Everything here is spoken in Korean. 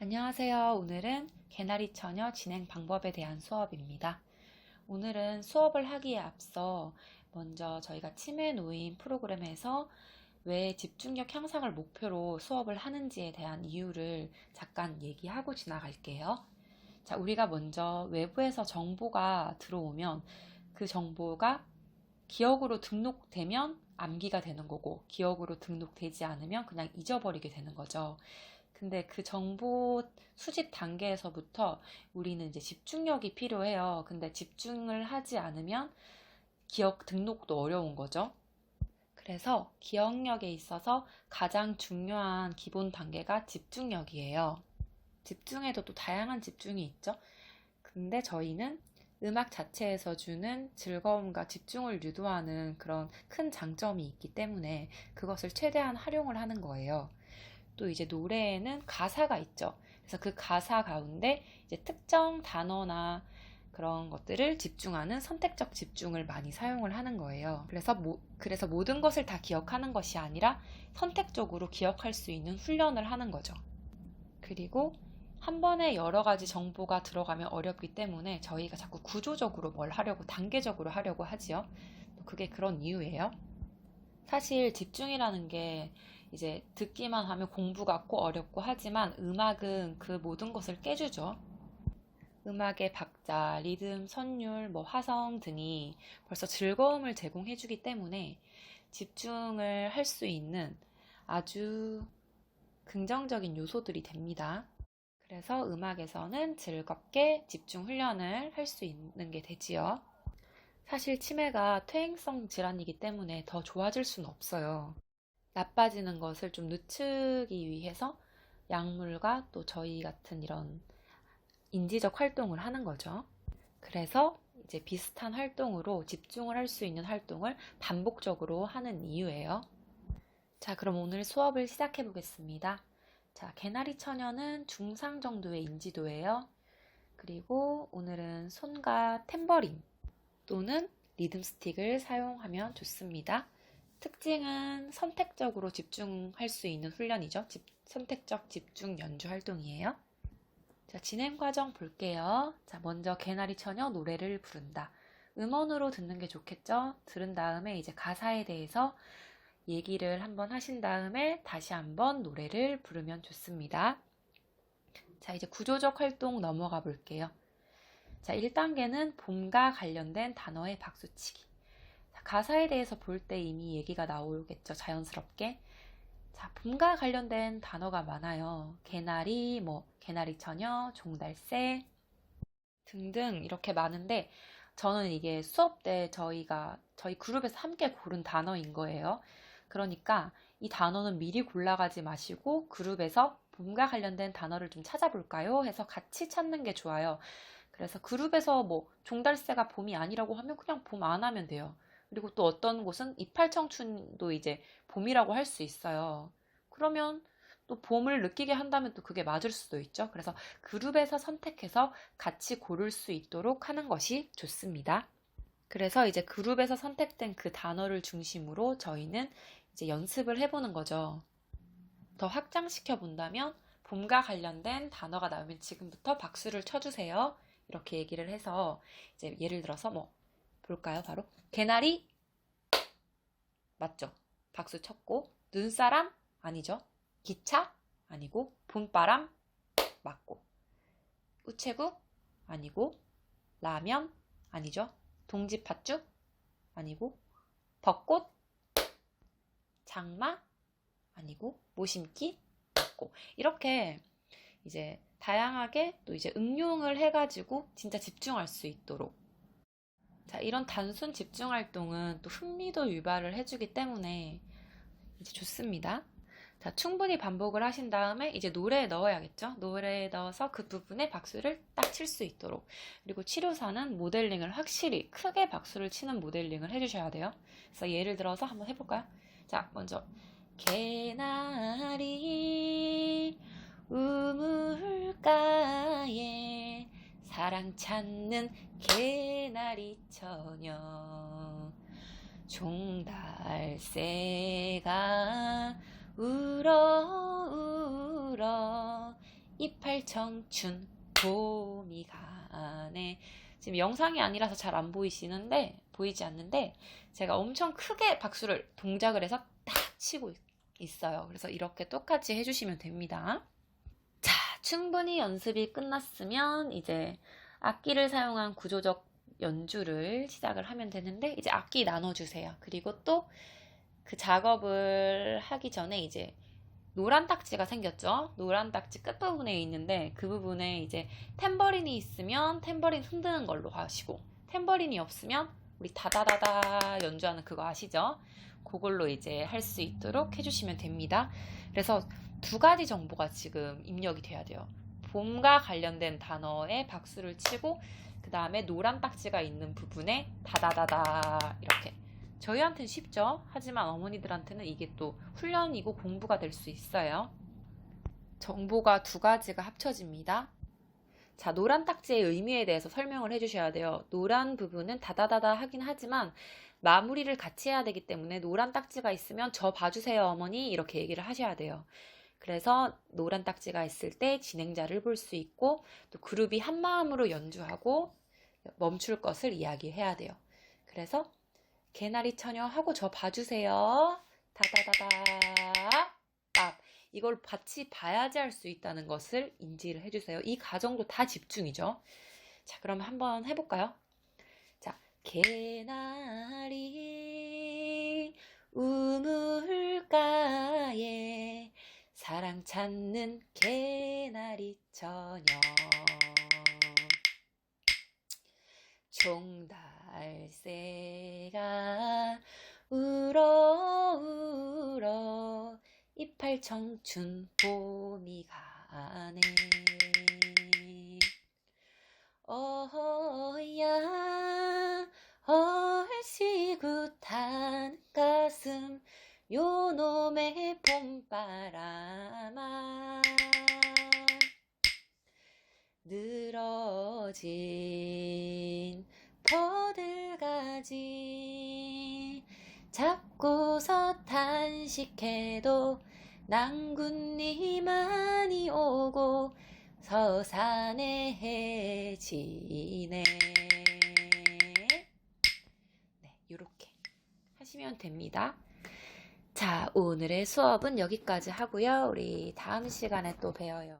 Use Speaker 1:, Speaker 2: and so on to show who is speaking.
Speaker 1: 안녕하세요. 오늘은 개나리 처녀 진행 방법에 대한 수업입니다. 오늘은 수업을 하기에 앞서 먼저 저희가 치매 노인 프로그램에서 왜 집중력 향상을 목표로 수업을 하는지에 대한 이유를 잠깐 얘기하고 지나갈게요. 자, 우리가 먼저 외부에서 정보가 들어오면 그 정보가 기억으로 등록되면 암기가 되는 거고 기억으로 등록되지 않으면 그냥 잊어버리게 되는 거죠. 근데 그 정보 수집 단계에서부터 우리는 이제 집중력이 필요해요. 근데 집중을 하지 않으면 기억 등록도 어려운 거죠. 그래서 기억력에 있어서 가장 중요한 기본 단계가 집중력이에요. 집중에도 또 다양한 집중이 있죠. 근데 저희는 음악 자체에서 주는 즐거움과 집중을 유도하는 그런 큰 장점이 있기 때문에 그것을 최대한 활용을 하는 거예요. 또 이제 노래에는 가사가 있죠. 그래서 그 가사 가운데 이제 특정 단어나 그런 것들을 집중하는 선택적 집중을 많이 사용을 하는 거예요. 그래서 모, 그래서 모든 것을 다 기억하는 것이 아니라 선택적으로 기억할 수 있는 훈련을 하는 거죠. 그리고 한 번에 여러 가지 정보가 들어가면 어렵기 때문에 저희가 자꾸 구조적으로 뭘 하려고 단계적으로 하려고 하지요. 그게 그런 이유예요. 사실 집중이라는 게 이제 듣기만 하면 공부 같고 어렵고 하지만 음악은 그 모든 것을 깨주죠. 음악의 박자, 리듬, 선율, 뭐 화성 등이 벌써 즐거움을 제공해주기 때문에 집중을 할 수 있는 아주 긍정적인 요소들이 됩니다. 그래서 음악에서는 즐겁게 집중 훈련을 할 수 있는 게 되지요. 사실 치매가 퇴행성 질환이기 때문에 더 좋아질 수는 없어요. 나빠지는 것을 좀 늦추기 위해서 약물과 또 저희 같은 이런 인지적 활동을 하는 거죠. 그래서 이제 비슷한 활동으로 집중을 할 수 있는 활동을 반복적으로 하는 이유예요. 자, 그럼 오늘 수업을 시작해 보겠습니다. 자, 개나리 처녀는 중상 정도의 인지도예요. 그리고 오늘은 손과 탬버린 또는 리듬 스틱을 사용하면 좋습니다. 특징은 선택적으로 집중할 수 있는 훈련이죠. 집, 선택적 집중 연주 활동이에요. 자, 진행 과정 볼게요. 자, 먼저 개나리 처녀 노래를 부른다. 음원으로 듣는 게 좋겠죠? 들은 다음에 이제 가사에 대해서 얘기를 한번 하신 다음에 다시 한번 노래를 부르면 좋습니다. 자, 이제 구조적 활동 넘어가 볼게요. 자, 1단계는 봄과 관련된 단어의 박수치기. 자, 가사에 대해서 볼 때 이미 얘기가 나오겠죠, 자연스럽게. 자, 봄과 관련된 단어가 많아요. 개나리, 뭐, 개나리 처녀, 종달새 등등 이렇게 많은데 저는 이게 수업 때 저희가 저희 그룹에서 함께 고른 단어인 거예요. 그러니까 이 단어는 미리 골라가지 마시고 그룹에서 봄과 관련된 단어를 좀 찾아볼까요? 해서 같이 찾는 게 좋아요. 그래서 그룹에서 뭐 종달새가 봄이 아니라고 하면 그냥 봄 안 하면 돼요. 그리고 또 어떤 곳은 이팔 청춘도 이제 봄이라고 할 수 있어요. 그러면 또 봄을 느끼게 한다면 또 그게 맞을 수도 있죠. 그래서 그룹에서 선택해서 같이 고를 수 있도록 하는 것이 좋습니다. 그래서 이제 그룹에서 선택된 그 단어를 중심으로 저희는 이제 연습을 해보는 거죠. 더 확장시켜 본다면 봄과 관련된 단어가 나오면 지금부터 박수를 쳐주세요. 이렇게 얘기를 해서 이제 예를 들어서 뭐 볼까요? 바로? 개나리? 맞죠? 박수 쳤고 눈사람? 아니죠? 기차? 아니고 봄바람? 맞고. 우체국? 아니고 라면? 아니죠? 동지팥죽? 아니고 벚꽃? 장마? 아니고 모심기? 맞고. 이렇게 이제 다양하게 또 이제 응용을 해가지고 진짜 집중할 수 있도록 자 이런 단순 집중 활동은 또 흥미도 유발을 해주기 때문에 이제 좋습니다. 자, 충분히 반복을 하신 다음에 이제 노래에 넣어야겠죠? 노래에 넣어서 그 부분에 박수를 딱 칠 수 있도록. 그리고 치료사는 모델링을 확실히 크게 박수를 치는 모델링을 해주셔야 돼요. 그래서 예를 들어서 한번 해볼까요? 자, 먼저. 개나리 우물가에 사랑 찾는 개나리 처녀 종달새가 울어 울어 이팔 청춘 봄이 가네. 지금 영상이 아니라서 잘 안 보이시는데 보이지 않는데 제가 엄청 크게 박수를 동작을 해서 딱 치고 있어요. 그래서 이렇게 똑같이 해주시면 됩니다. 자, 충분히 연습이 끝났으면 이제 악기를 사용한 구조적 연주를 시작을 하면 되는데 이제 악기 나눠주세요. 그리고 또 그 작업을 하기 전에 이제 노란 딱지가 생겼죠. 노란 딱지 끝부분에 있는데 그 부분에 이제 탬버린이 있으면 탬버린 흔드는 걸로 하시고 탬버린이 없으면 우리 다다다다 연주하는 그거 아시죠? 그걸로 이제 할 수 있도록 해주시면 됩니다. 그래서 두 가지 정보가 지금 입력이 돼야 돼요. 봄과 관련된 단어에 박수를 치고 그 다음에 노란 딱지가 있는 부분에 다다다다 이렇게 저희한테는 쉽죠. 하지만 어머니들한테는 이게 또 훈련이고 공부가 될 수 있어요. 정보가 두 가지가 합쳐집니다. 자, 노란 딱지의 의미에 대해서 설명을 해주셔야 돼요. 노란 부분은 다다다다 하긴 하지만 마무리를 같이 해야 되기 때문에 노란 딱지가 있으면 저 봐주세요, 어머니. 이렇게 얘기를 하셔야 돼요. 그래서 노란 딱지가 있을 때 진행자를 볼 수 있고 또 그룹이 한 마음으로 연주하고 멈출 것을 이야기해야 돼요. 그래서 개나리 처녀 하고 저 봐주세요. 다다다다 딱 이걸 같이 봐야지 할 수 있다는 것을 인지를 해주세요. 이 과정도 다 집중이죠. 자, 그럼 한번 해볼까요? 자, 개나리 우물가에 사랑 찾는 개나리 처녀. 종달새가 울어 울어 이팔 청춘 봄이 가네 늘어진 버들가지 잡고서 탄식해도 낭군님만이 오고 서산에 해지네 네, 요렇게 하시면 됩니다. 자, 오늘의 수업은 여기까지 하고요. 우리 다음 시간에 또 봬요.